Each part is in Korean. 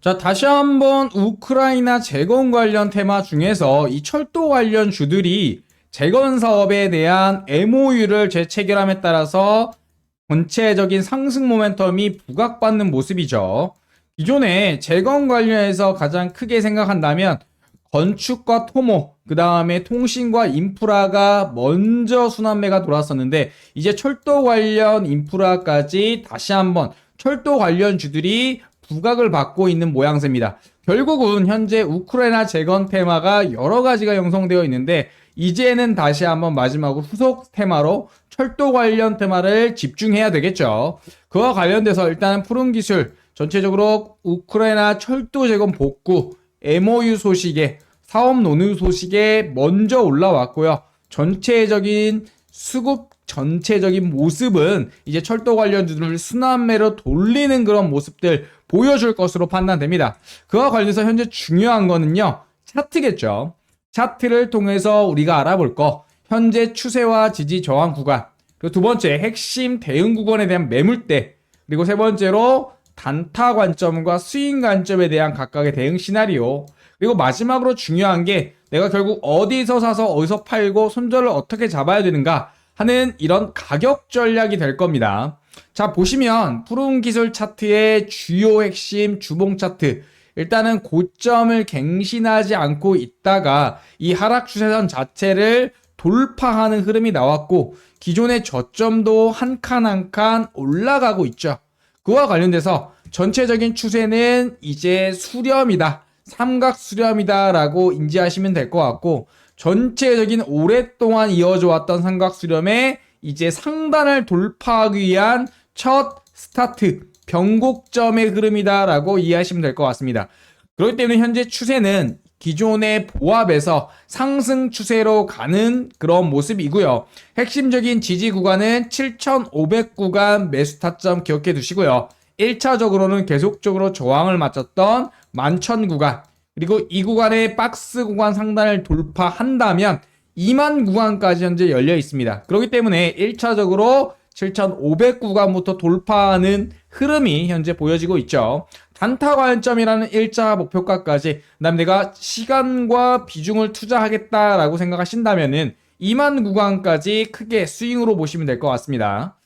자, 다시 한번 우크라이나 재건 관련 테마 중에서 이 철도 관련 주들이 재건 사업에 대한 MOU를 재체결함에 따라서 전체적인 상승 모멘텀이 부각받는 모습이죠. 기존에 재건 관련해서 가장 크게 생각한다면 건축과 토모, 그 다음에 통신과 인프라가 먼저 순환매가 돌았었는데 이제 철도 관련 인프라까지 다시 한번 철도 관련 주들이 부각을 받고 있는 모양새입니다. 결국은 현재 우크라이나 재건 테마가 여러 가지가 형성되어 있는데 이제는 다시 한번 마지막으로 후속 테마로 철도 관련 테마를 집중해야 되겠죠. 그와 관련돼서 일단 푸른 기술 전체적으로 우크라이나 철도 재건 복구 MOU 소식에 사업 논의 소식에 먼저 올라왔고요. 전체적인 수급 전체적인 모습은 이제 철도 관련주들을 순환매로 돌리는 그런 모습들 보여줄 것으로 판단됩니다. 그와 관련해서 현재 중요한 거는요. 차트겠죠. 차트를 통해서 우리가 알아볼 거 현재 추세와 지지 저항 구간 그리고 두 번째 핵심 대응 구간에 대한 매물대 그리고 세 번째로 단타 관점과 스윙 관점에 대한 각각의 대응 시나리오 그리고 마지막으로 중요한 게 내가 결국 어디서 사서 어디서 팔고 손절을 어떻게 잡아야 되는가 하는 이런 가격 전략이 될 겁니다. 자, 보시면 푸른 기술 차트의 주요 핵심 주봉 차트. 일단은 고점을 갱신하지 않고 있다가 이 하락 추세선 자체를 돌파하는 흐름이 나왔고 기존의 저점도 한 칸 한 칸 올라가고 있죠. 그와 관련돼서 전체적인 추세는 이제 수렴이다. 삼각 수렴이다라고 인지하시면 될 것 같고 전체적인 오랫동안 이어져 왔던 삼각 수렴에 이제 상단을 돌파하기 위한 첫 스타트 변곡점의 흐름이다라고 이해하시면 될 것 같습니다. 그렇기 때문에 현재 추세는 기존의 보합에서 상승 추세로 가는 그런 모습이고요. 핵심적인 지지 구간은 7,500 구간 매수 타점 기억해 두시고요. 1차적으로는 계속적으로 저항을 맞췄던 11,000 구간 그리고 이 구간의 박스 구간 상단을 돌파한다면 2만 구간까지 현재 열려 있습니다. 그렇기 때문에 1차적으로 7,500 구간부터 돌파하는 흐름이 현재 보여지고 있죠. 단타 관점이라는 일자 목표가까지 그다음 내가 시간과 비중을 투자하겠다라고 생각하신다면은 2만 구간까지 크게 스윙으로 보시면 될 것 같습니다.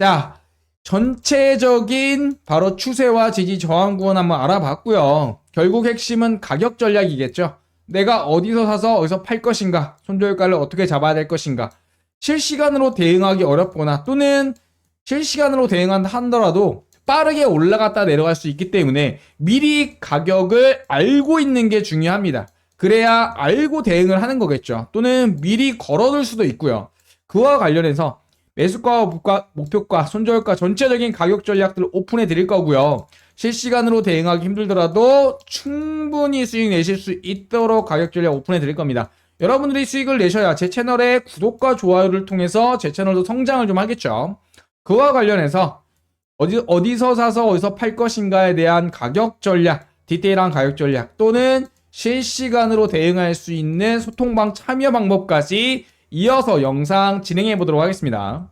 자, 전체적인 바로 추세와 지지 저항 구간 한번 알아봤고요. 결국 핵심은 가격 전략이겠죠. 내가 어디서 사서 어디서 팔 것인가, 손절가를 어떻게 잡아야 될 것인가. 실시간으로 대응하기 어렵거나 또는 실시간으로 대응한다 하더라도 빠르게 올라갔다 내려갈 수 있기 때문에 미리 가격을 알고 있는 게 중요합니다. 그래야 알고 대응을 하는 거겠죠. 또는 미리 걸어둘 수도 있고요. 그와 관련해서 매수가와 목표가, 손절가 전체적인 가격 전략들을 오픈해 드릴 거고요. 실시간으로 대응하기 힘들더라도 충분히 수익 내실 수 있도록 가격 전략 오픈해 드릴 겁니다. 여러분들이 수익을 내셔야 제 채널의 구독과 좋아요를 통해서 제 채널도 성장을 좀 하겠죠. 그와 관련해서 어디, 어디서 사서 어디서 팔 것인가에 대한 가격 전략, 디테일한 가격 전략 또는 실시간으로 대응할 수 있는 소통방 참여 방법까지 이어서 영상 진행해 보도록 하겠습니다.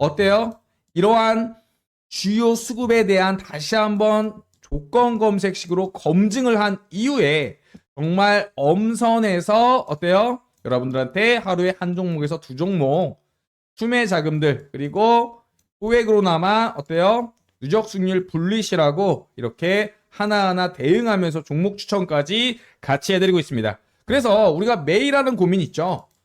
어때요? 이러한 주요 수급에 대한 다시 한번 조건 검색식으로 검증을 한 이후에 정말 엄선해서 어때요? 여러분들한테 하루에 한 종목에서 두 종목 추매 자금들 그리고 소액으로나마 어때요? 누적 승률 분리시라고 이렇게 하나하나 대응하면서 종목 추천까지 같이 해드리고 있습니다. 그래서 우리가 매일 하는 고민 있죠.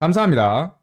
감사합니다.